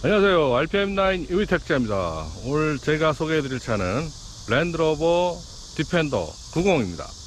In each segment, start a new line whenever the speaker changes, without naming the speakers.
안녕하세요. RPM9 유이택자입니다. 오늘 제가 소개해드릴 차는 랜드로버 디펜더 90입니다.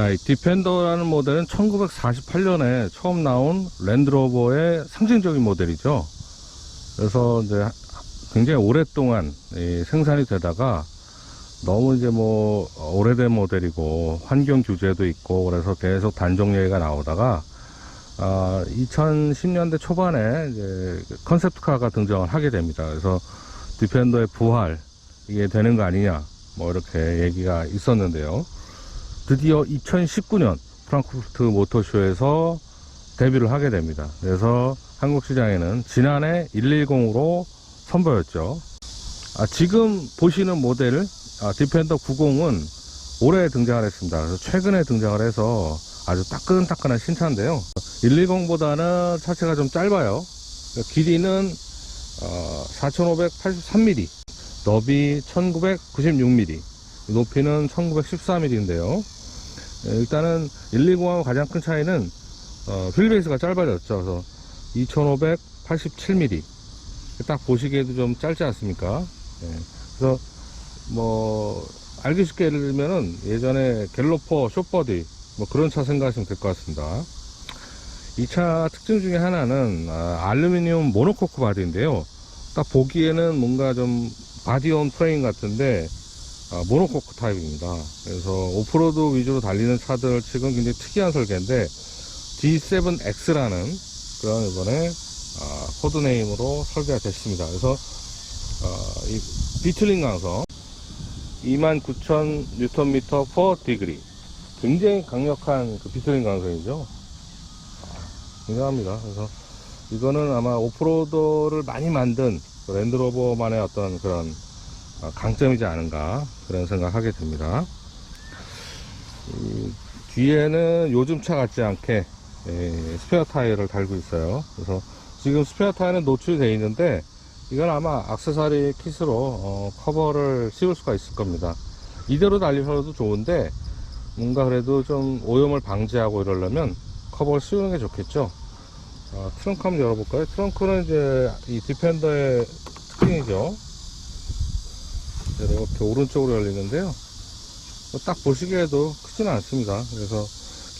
자, 이 디펜더라는 모델은 1948년에 처음 나온 랜드로버의 상징적인 모델이죠. 그래서 이제 굉장히 오랫동안 이 생산이 되다가 너무 이제 뭐 오래된 모델이고 환경 규제도 있고 그래서 계속 단종 얘기가 나오다가 아, 2010년대 초반에 이제 컨셉트카가 등장을 하게 됩니다. 그래서 디펜더의 부활 이게 되는 거 아니냐 뭐 이렇게 얘기가 있었는데요. 드디어 2019년 프랑크푸르트 모터쇼에서 데뷔를 하게 됩니다. 그래서 한국 시장에는 지난해 110으로 선보였죠. 아, 지금 보시는 모델 아, 디펜더 90은 올해 등장을 했습니다. 그래서 최근에 등장을 해서 아주 따끈따끈한 신차인데요. 110보다는 차체가 좀 짧아요. 길이는 어, 4,583mm, 너비 1,996mm, 높이는 1914mm인데요. 일단은 120하고 가장 큰 차이는 어, 휠베이스가 짧아졌죠. 그래서 2587mm. 딱 보시기에도 좀 짧지 않습니까? 예. 그래서 뭐 알기 쉽게 예를 들면은 예전에 갤로퍼 쇼버디 뭐 그런 차 생각하시면 될 것 같습니다. 이 차 특징 중에 하나는 아, 알루미늄 모노코크 바디인데요. 딱 보기에는 뭔가 좀 바디온 프레임 같은데 아, 모노코크 타입입니다. 그래서 오프로드 위주로 달리는 차들 측은 굉장히 특이한 설계인데 D7X라는 그런 이번에 아, 코드네임으로 설계가 됐습니다. 그래서 어, 이 비틀링 강성 29,000Nm per degree 굉장히 강력한 그 비틀링 강성이죠. 아, 굉장합니다. 그래서 이거는 아마 오프로더를 많이 만든 그 랜드로버만의 어떤 그런 어, 강점이지 않은가 그런 생각하게 됩니다. 이 뒤에는 요즘 차 같지 않게 예, 스페어 타이어를 달고 있어요. 그래서 지금 스페어 타이어는 노출이 되어 있는데 이건 아마 악세사리 킷으로 어, 커버를 씌울 수가 있을 겁니다. 이대로 달리셔도 좋은데 뭔가 그래도 좀 오염을 방지하고 이러려면 커버를 씌우는 게 좋겠죠. 어, 트렁크 한번 열어볼까요? 트렁크는 이제 이 디펜더의 특징이죠. 이렇게 오른쪽으로 열리는데요. 뭐딱 보시기에도 크지는 않습니다. 그래서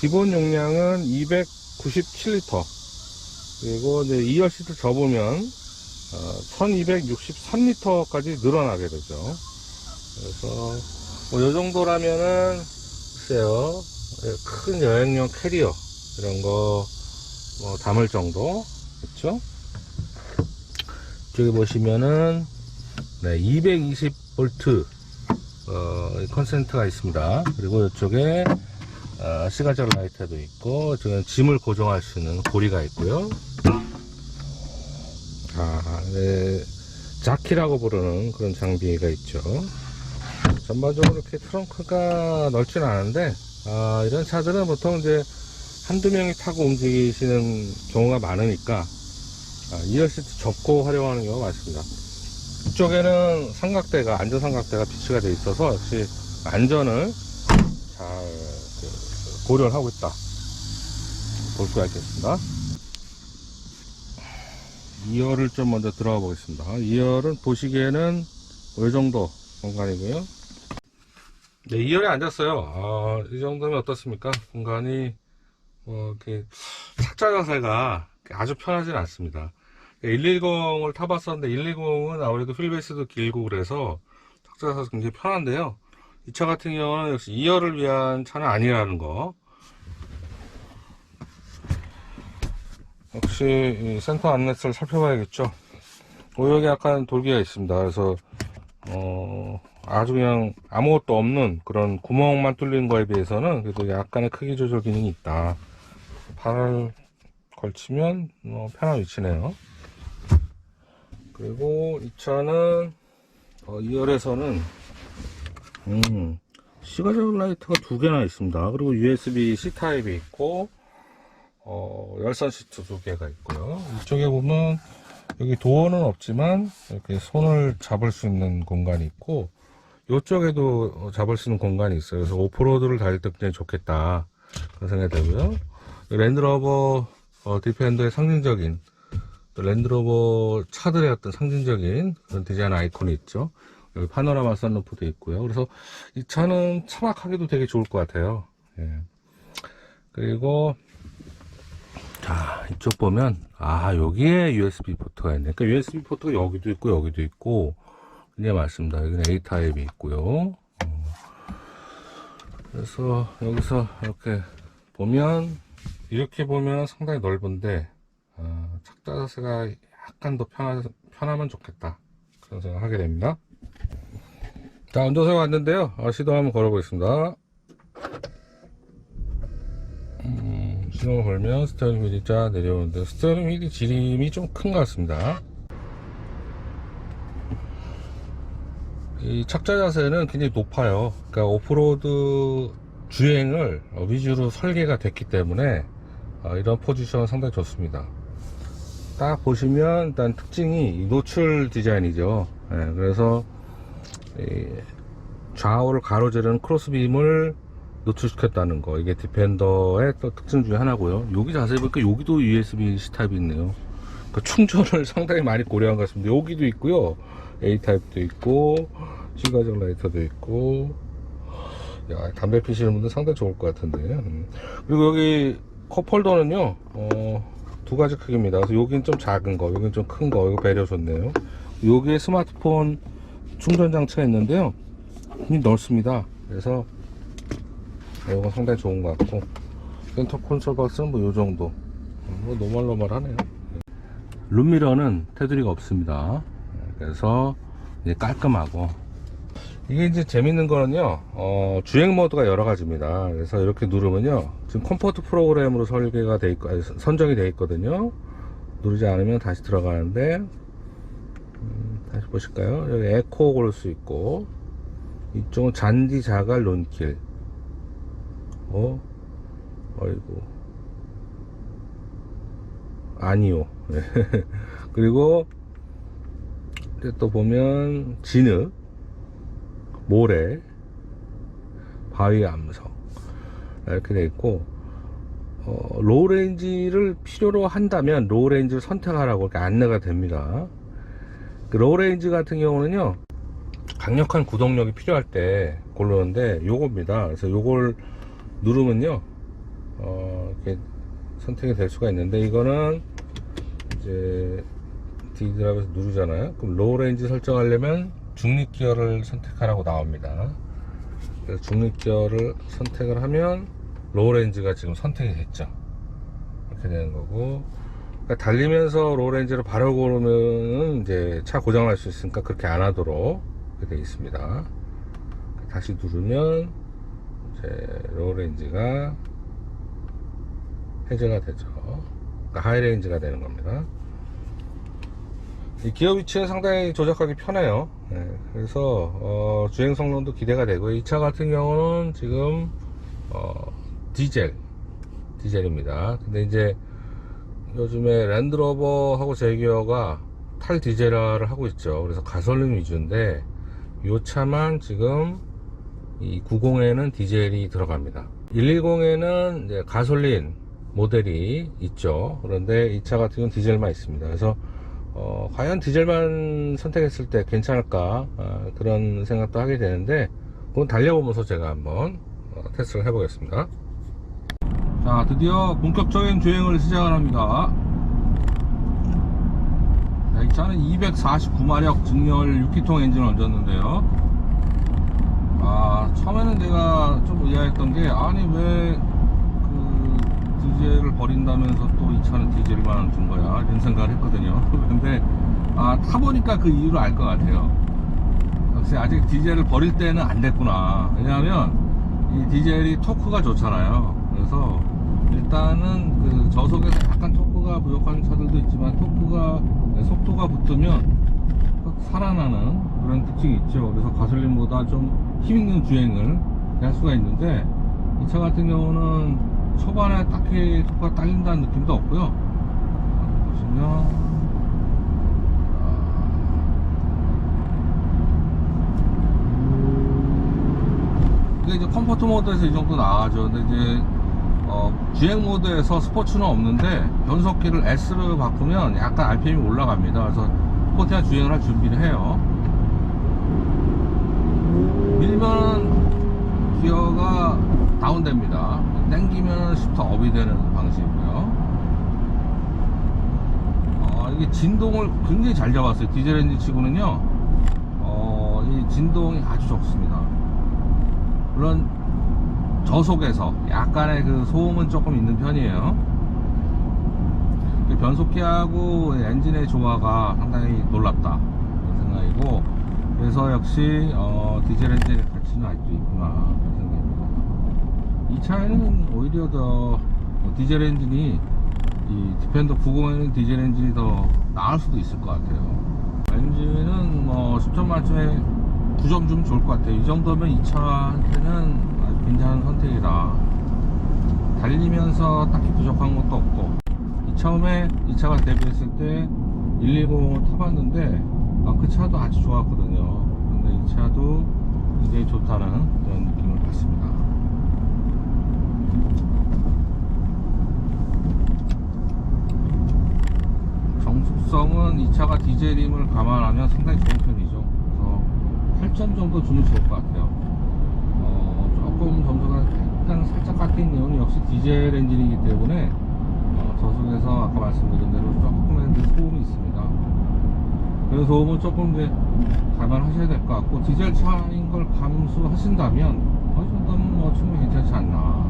기본 용량은 297리터. 그리고 이제 2열 시트 접으면 어, 1263리터까지 늘어나게 되죠. 그래서 뭐요 정도라면은 글쎄요 큰 여행용 캐리어 이런 거 뭐 담을 정도 그렇죠? 저기 보시면은 네, 220V 어, 컨센트가 있습니다. 그리고 이쪽에 어, 시가절 라이트도 있고 저는 짐을 고정할 수 있는 고리가 있고요. 아, 네, 자키라고 부르는 그런 장비가 있죠. 전반적으로 이렇게 트렁크가 넓지는 않은데 아, 이런 차들은 보통 이제 한두 명이 타고 움직이시는 경우가 많으니까 아, 2열 시트 접고 활용하는 경우가 많습니다. 이쪽에는 삼각대가 안전 삼각대가 비치가 되어 있어서 역시 안전을 잘 그, 고려를 하고 있다. 볼 수가 있겠습니다. 2열을 좀 먼저 들어가 보겠습니다. 2열은 보시기에는 이 정도 공간이고요. 네 2열에 앉았어요. 아, 이 정도면 어떻습니까? 공간이 어, 이렇게 착자 자세가 아주 편하진 않습니다. 110을 타봤었는데 110은 아무래도 휠베이스도 길고 그래서 자세 굉장히 편한데요. 이 차 같은 경우는 역시 2열을 위한 차는 아니라는 거. 역시 이 센터 안넷을 살펴봐야겠죠. 어, 여기 약간 돌기가 있습니다. 그래서 어, 아주 그냥 아무것도 없는 그런 구멍만 뚫린 거에 비해서는 그래도 약간의 크기 조절 기능이 있다. 발을 걸치면 어, 편한 위치네요. 그리고 이 차는 어, 2열에서는 음, 시가적 라이트가 두 개나 있습니다. 그리고 USB-C 타입이 있고 어, 열선 시트 두 개가 있고요. 이쪽에 보면 여기 도어는 없지만 이렇게 손을 잡을 수 있는 공간이 있고 이쪽에도 어, 잡을 수 있는 공간이 있어요. 그래서 오프로드를 달릴 때 굉장히 좋겠다 그런 생각이 들고요. 랜드로버 어, 디펜더의 상징적인 또 랜드로버 차들의 어떤 상징적인 그런 디자인 아이콘이 있죠. 여기 파노라마 선루프도 있고요. 그래서 이 차는 차박하기도 되게 좋을 것 같아요. 예. 그리고 자 이쪽 보면 아 여기에 USB 포트가 있네. 그러니까 USB 포트가 여기도 있고 여기도 있고 굉장히 많습니다. 여기는 A 타입이 있고요. 어, 그래서 여기서 이렇게 보면 이렇게 보면 상당히 넓은데 아, 착자 자세가 약간 더 편하, 편하면 좋겠다 그런 생각을 하게 됩니다. 자 운전석에 왔는데요. 어, 시동 한번 걸어보겠습니다. 음, 시동을 걸면 스티어링 휠이 쫙 내려오는데 스티어링 휠이 지름이 좀 큰 것 같습니다. 이 착자 자세는 굉장히 높아요. 그러니까 오프로드 주행을 어, 위주로 설계가 됐기 때문에 어, 이런 포지션 상당히 좋습니다. 딱 보시면 일단 특징이 이 노출 디자인이죠. 예, 그래서 이 좌우를 가로지르는 크로스빔을 노출시켰다는 거 이게 디펜더의 또 특징 중에 하나고요. 여기 자세히 보니까 여기도 USB-C 타입이 있네요. 그 충전을 상당히 많이 고려한 것 같습니다. 여기도 있고요. A 타입도 있고 시가적 라이터도 있고 야, 담배 피시는 분들 상당히 좋을 것 같은데. 음. 그리고 여기 컵홀더는요, 어, 두 가지 크기입니다. 그래서 여기는 좀 작은 거, 여기는 좀큰 거, 이거 배려 좋네요. 여기에 스마트폰 충전 장치가 있는데요. 굉장히 넓습니다. 그래서 이건 상당히 좋은 것 같고, 센터 콘솔 박스는 뭐요 정도. 어, 뭐 노멀노멀하네요. 룸미러는 테두리가 없습니다. 그래서 깔끔하고 이게 이제 재밌는 거는요, 어, 주행 모드가 여러 가지입니다. 그래서 이렇게 누르면요, 지금 컴포트 프로그램으로 설계가 돼 있고, 아니, 선정이 돼 있거든요. 누르지 않으면 다시 들어가는데, 음, 다시 보실까요? 여기 에코 고를 수 있고, 이쪽은 잔디 자갈 론길. 어, 어이구. 아니요. 그리고, 또 보면, 진흙. 모래, 바위 암석 이렇게 돼 있고 어, 로우 레인지를 필요로 한다면 로우 레인지를 선택하라고 이렇게 안내가 됩니다. 그 로우 레인지 같은 경우는요 강력한 구동력이 필요할 때 고르는데 요겁니다. 그래서 요걸 누르면요 어, 이렇게 선택이 될 수가 있는데 이거는 이제 D드랍에서 누르잖아요. 그럼 로우 레인지 설정하려면 중립 기어를 선택하라고 나옵니다. 중립 기어를 선택을 하면 레인지가 지금 선택이 됐죠. 이렇게 되는 거고. 그러니까 달리면서 레인지를 바로 고르면 이제 차 고장 날 수 있으니까 그렇게 안 하도록 되어 있습니다. 다시 누르면 이제 레인지가 해제가 되죠. 그러니까 하이 레인지가 되는 겁니다. 이 기어 위치는 상당히 조작하기 편해요. 네, 그래서 어, 주행 성능도 기대가 되고 이 차 같은 경우는 지금 어, 디젤 디젤입니다. 근데 이제 요즘에 랜드로버하고 제기어가 탈 디젤화를 하고 있죠. 그래서 가솔린 위주인데 이 차만 지금 이 90에는 디젤이 들어갑니다. 110에는 이제 가솔린 모델이 있죠. 그런데 이 차 같은 경우는 디젤만 있습니다. 그래서 어, 과연 디젤만 선택했을 때 괜찮을까 어, 그런 생각도 하게 되는데 그건 달려보면서 제가 한번 어, 테스트를 해보겠습니다 자 자, 드디어 본격적인 주행을 시작을 합니다. 자, 이 차는 249마력 증열 6기통 엔진을 얹었는데요. 아, 처음에는 내가 좀 의아했던 게, 아니, 왜, 그, 디젤을 버린다면서 또 이 차는 디젤만 준 거야? 이런 생각을 했거든요. 근데, 아, 타보니까 그 이유를 알 것 같아요. 역시 아직 디젤을 버릴 때는 안 됐구나. 왜냐하면, 이 디젤이 토크가 좋잖아요. 그래서 일단은 그 저속에서 약간 토크가 부족한 차들도 있지만 토크가 네, 속도가 붙으면 확 살아나는 그런 특징이 있죠. 그래서 가솔린보다 좀 힘있는 주행을 할 수가 있는데 이 차 같은 경우는 초반에 딱히 토크가 딸린다는 느낌도 없고요. 보시면 이게 이제 컴포트 모드에서 이 정도 나가죠. 근데 이제 어, 주행 모드에서 스포츠는 없는데 변속기를 S로 바꾸면 약간 RPM이 올라갑니다. 그래서 스포티한 주행을 할 준비를 해요. 밀면 기어가 다운됩니다. 땡기면 시프트 업이 되는 방식이고요. 어, 이게 진동을 굉장히 잘 잡았어요. 디젤 엔진 치고는요. 어, 이 진동이 아주 좋습니다. 물론 저속에서 약간의 그 소음은 조금 있는 편이에요. 그 변속기하고 엔진의 조화가 상당히 놀랍다 생각이고 그래서 역시 어, 디젤 엔진의 가치는 아직도 있구나 생각입니다. 이 차에는 오히려 더 어, 디젤 엔진이 이 디펜더 90에는 디젤 엔진이 더 나을 수도 있을 것 같아요. 엔진은 뭐 10점 만점에 9점 주면 좋을 것 같아요. 이 정도면 이 차한테는 괜찮은 선택이다. 달리면서 딱히 부족한 것도 없고. 이 처음에 이 차가 데뷔했을 때 110을 타봤는데, 아, 그 차도 아주 좋았거든요. 근데 이 차도 굉장히 좋다는 그런 느낌을 받습니다. 정숙성은 이 차가 디젤임을 감안하면 상당히 좋은 편이죠. 그래서 8점 정도 주면 좋을 것 같아요. 어, 조금 점수가 약간 살짝 깎인 이유는 역시 디젤 엔진이기 때문에 어, 저속에서 아까 말씀드린 대로 조금의 그 소음이 있습니다. 그 소음은 조금 이제 감안하셔야 될 것 같고 디젤 차인 걸 감수하신다면 어이 정도면 뭐 충분히 괜찮지 않나.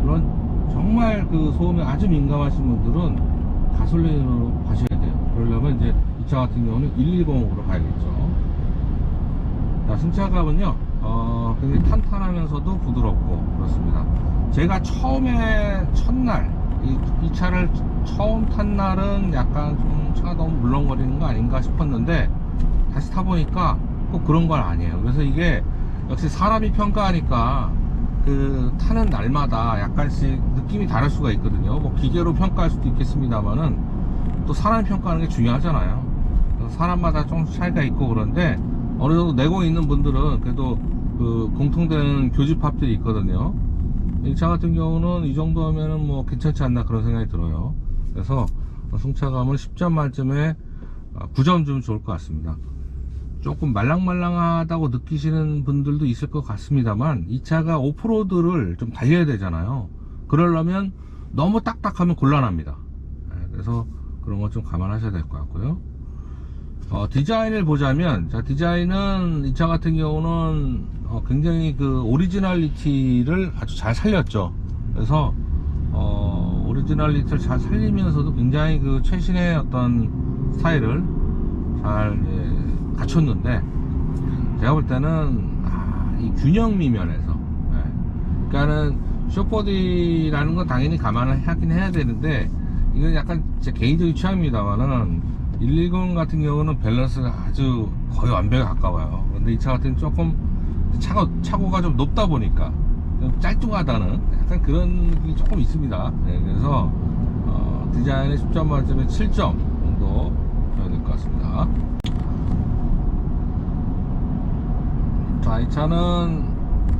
물론 정말 그 소음에 아주 민감하신 분들은 가솔린으로 가셔야 돼요. 그러려면 이제 이 차 같은 경우는 110으로 가야겠죠. 자, 승차감은요, 어, 굉장히 탄탄하면서도 부드럽고 그렇습니다. 제가 처음에 첫날, 이, 이 차를 처음 탄 날은 약간 좀 차가 너무 물렁거리는 거 아닌가 싶었는데, 다시 타보니까 꼭 그런 건 아니에요. 그래서 이게 역시 사람이 평가하니까 그 타는 날마다 약간씩 느낌이 다를 수가 있거든요. 뭐 기계로 평가할 수도 있겠습니다만은 또 사람이 평가하는 게 중요하잖아요. 사람마다 좀 차이가 있고 그런데 어느 정도 내고 있는 분들은 그래도 그 공통되는 교집합들이 있거든요. 이 차 같은 경우는 이 정도 하면은 뭐 괜찮지 않나 그런 생각이 들어요. 그래서 승차감을 10점 만점에 9점 주면 좋을 것 같습니다. 조금 말랑말랑하다고 느끼시는 분들도 있을 것 같습니다만 이 차가 오프로드를 좀 달려야 되잖아요. 그러려면 너무 딱딱하면 곤란합니다. 네, 그래서 그런 것 좀 감안하셔야 될 것 같고요. 어, 디자인을 보자면, 자, 디자인은 이 차 같은 경우는 어, 굉장히 그 오리지널리티를 아주 잘 살렸죠. 그래서, 어, 오리지널리티를 잘 살리면서도 굉장히 그 최신의 어떤 스타일을 잘 예, 갖췄는데, 제가 볼 때는, 아, 이 균형 미 면에서, 예. 그러니까는 쇼포디라는 건 당연히 감안을 하긴 해야 되는데, 이건 약간 제 개인적인 취향입니다만은, 110 같은 경우는 밸런스가 아주 거의 완벽에 가까워요. 근데 이 차 같은 조금 차고, 차고가 좀 높다 보니까 좀 짤뚱하다는 약간 그런 느낌이 조금 있습니다. 네, 그래서 어, 디자인의 10점 만점에 7점 정도 줘야 될 것 같습니다. 자, 이 차는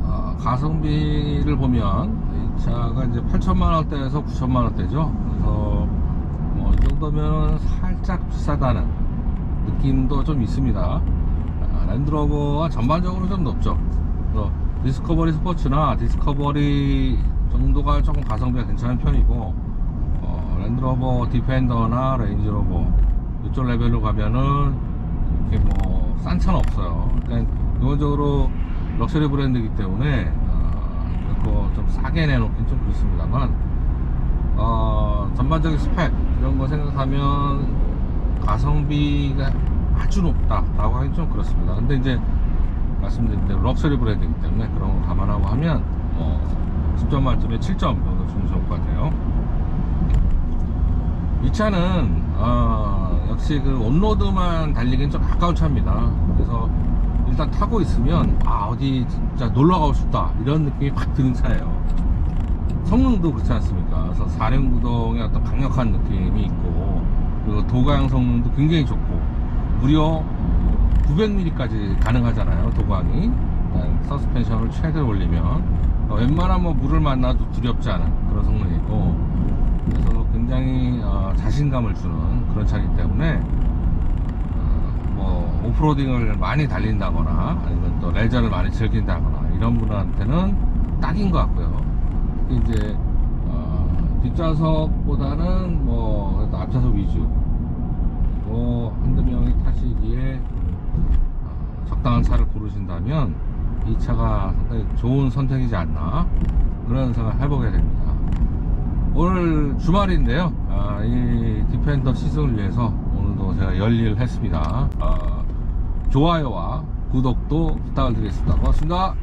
어, 가성비를 보면 이 차가 이제 8천만 원대에서 9천만 원대죠. 그래서 뭐이 정도면 살짝 비싸다는 느낌도 좀 있습니다. 아, 랜드로버가 전반적으로 좀 높죠. 디스커버리 스포츠나 디스커버리 정도가 조금 가성비가 괜찮은 편이고 어, 랜드로버 디펜더나 레인지로버 이쪽 레벨로 가면은 이렇게 뭐 싼 차는 없어요. 그러니까 기본적으로 럭셔리 브랜드이기 때문에 어, 그거 좀 싸게 내놓긴 좀 그렇습니다만 어, 전반적인 스펙 이런 거 생각하면 가성비가 아주 높다라고 하긴 좀 그렇습니다. 근데 이제 말씀드린 대로 럭셔리 브랜드이기 때문에 그런 거 감안하고 하면 어, 10점 만점에 7점 정도 주면 좋을 것 같아요. 이 차는 어, 역시 그 온로드만 달리기는 좀 아까운 차입니다. 그래서 일단 타고 있으면 아 어디 진짜 놀러 가고 싶다 이런 느낌이 확 드는 차예요. 성능도 그렇지 않습니까? 그래서 사륜구동의 어떤 강력한 느낌이 있고 그리고 도강 성능도 굉장히 좋고 무려 900mm까지 가능하잖아요 도강이 서스펜션을 최대 올리면 어, 웬만하면 뭐 물을 만나도 두렵지 않은 그런 성능이고 그래서 굉장히 어, 자신감을 주는 그런 차이기 때문에 어, 뭐 오프로딩을 많이 달린다거나 아니면 또 레저를 많이 즐긴다거나 이런 분한테는 딱인 것 같고요. 이제 어, 뒷좌석보다는 뭐 앞좌석 위주 뭐 한두 명이 타시기에 어, 적당한 차를 고르신다면 이 차가 상당히 좋은 선택이지 않나 그런 생각을 해보게 됩니다. 오늘 주말인데요. 아, 이 디펜더 시승을 위해서 오늘도 제가 열일을 했습니다. 아, 좋아요와 구독도 부탁을 드리겠습니다. 고맙습니다.